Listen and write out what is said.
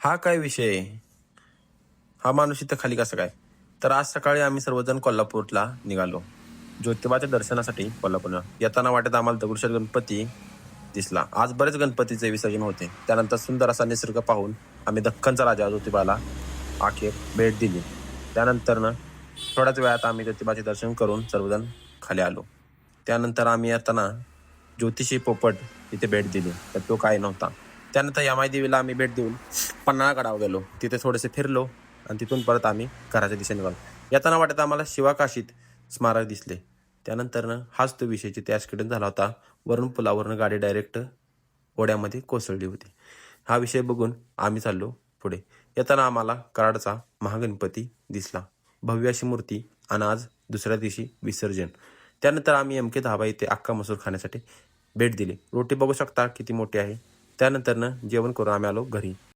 हा काय विषय आहे? हा माणूस इथं खाली कसं काय? तर आज सकाळी आम्ही सर्वजण कोल्हापूरला निघालो. ज्योतिबाच्या दर्शनासाठी कोल्हापूरला. येताना वाटत आम्हाला दगडूशेठ गणपती दिसला. आज बरेच गणपतीचे विसर्जन होते. त्यानंतर सुंदर असा निसर्ग पाहून आम्ही दख्खनचा राजा ज्योतिबाला अखेर भेट दिली. त्यानंतर ना थोड्याच वेळात आम्ही ज्योतिबाचे दर्शन करून सर्वजण खाली आलो. त्यानंतर आम्ही येताना ज्योतिषी पोपट इथे भेट दिली. तर तो काय नव्हता. त्यानंतर यमाई देवीला आम्ही भेट देऊन पन्हाळा गडावर गेलो. तिथे थोडेसे फिरलो आणि तिथून परत आम्ही घराच्या दिशेने गेलो येताना वाटत आम्हाला शिवाकाशीत स्मारक दिसले. त्यानंतरनं हाच तो विषय जिथे ॲक्सिडेंट झाला होता वरून पुलावरून गाडी डायरेक्ट ओढ्यामध्ये कोसळली होती. हा विषय बघून आम्ही चाललो पुढे. येताना आम्हाला कराडचा महागणपती दिसला. भव्य अशी मूर्ती आणि आज दुसऱ्या दिवशी विसर्जन. त्यानंतर आम्ही एम के धाबा इथे अक्का मसूर खाण्यासाठी भेट दिली. रोटी बघू शकता किती मोठी आहे. त्यानंतरनं जेवण करून आम्ही आलो घरी.